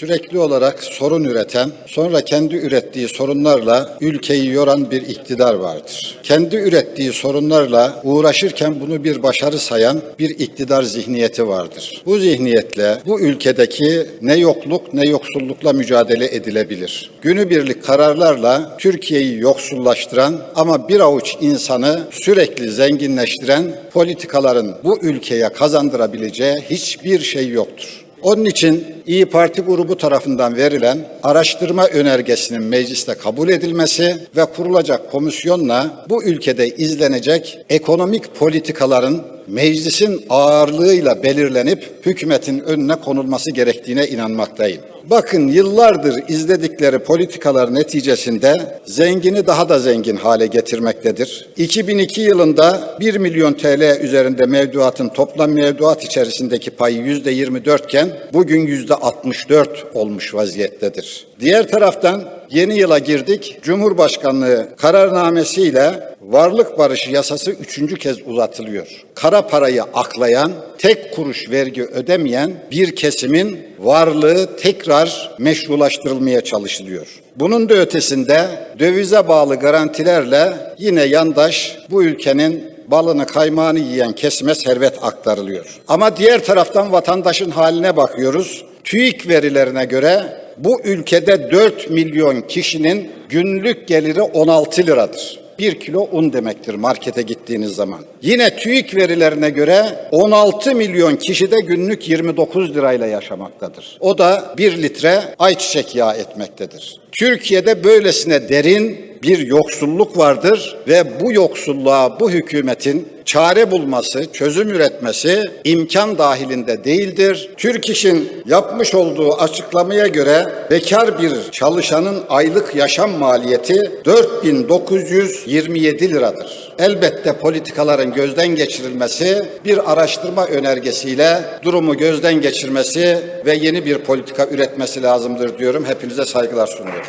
sürekli olarak sorun üreten, sonra kendi ürettiği sorunlarla ülkeyi yoran bir iktidar vardır. Kendi ürettiği sorunlarla uğraşırken bunu bir başarı sayan bir iktidar zihniyeti vardır. Bu zihniyetle bu ülkedeki ne yokluk ne yoksullukla mücadele edilebilir. Günübirlik kararlarla Türkiye'yi yoksullaştıran ama bir avuç insanı sürekli zenginleştiren politikaların bu ülkeye kazandırabileceği hiçbir şey yoktur. Onun için İyi Parti grubu tarafından verilen araştırma önergesinin mecliste kabul edilmesi ve kurulacak komisyonla bu ülkede izlenecek ekonomik politikaların meclisin ağırlığıyla belirlenip hükümetin önüne konulması gerektiğine inanmaktayım. Bakın yıllardır izledikleri politikalar neticesinde zengini daha da zengin hale getirmektedir. 2002 yılında 1 milyon TL üzerinde mevduatın toplam mevduat içerisindeki payı %24 iken bugün %64 olmuş vaziyettedir. Diğer taraftan yeni yıla girdik. Cumhurbaşkanlığı kararnamesiyle varlık barışı yasası üçüncü kez uzatılıyor. Kara parayı aklayan, tek kuruş vergi ödemeyen bir kesimin varlığı tekrar meşrulaştırılmaya çalışılıyor. Bunun da ötesinde dövize bağlı garantilerle yine yandaş bu ülkenin balını kaymağını yiyen kesime servet aktarılıyor. Ama diğer taraftan vatandaşın haline bakıyoruz. TÜİK verilerine göre bu ülkede 4 milyon kişinin günlük geliri 16 liradır. 1 kilo un demektir markete gittiğiniz zaman. Yine TÜİK verilerine göre 16 milyon kişi de günlük 29 lirayla yaşamaktadır. O da 1 litre ayçiçek yağı etmektedir. Türkiye'de böylesine derin bir yoksulluk vardır ve bu yoksulluğa bu hükümetin çare bulması, çözüm üretmesi imkan dahilinde değildir. Türk İş'in yapmış olduğu açıklamaya göre bekar bir çalışanın aylık yaşam maliyeti 4927 liradır. Elbette politikaların gözden geçirilmesi, bir araştırma önergesiyle durumu gözden geçirmesi ve yeni bir politika üretmesi lazımdır diyorum. Hepinize saygılar sunuyorum.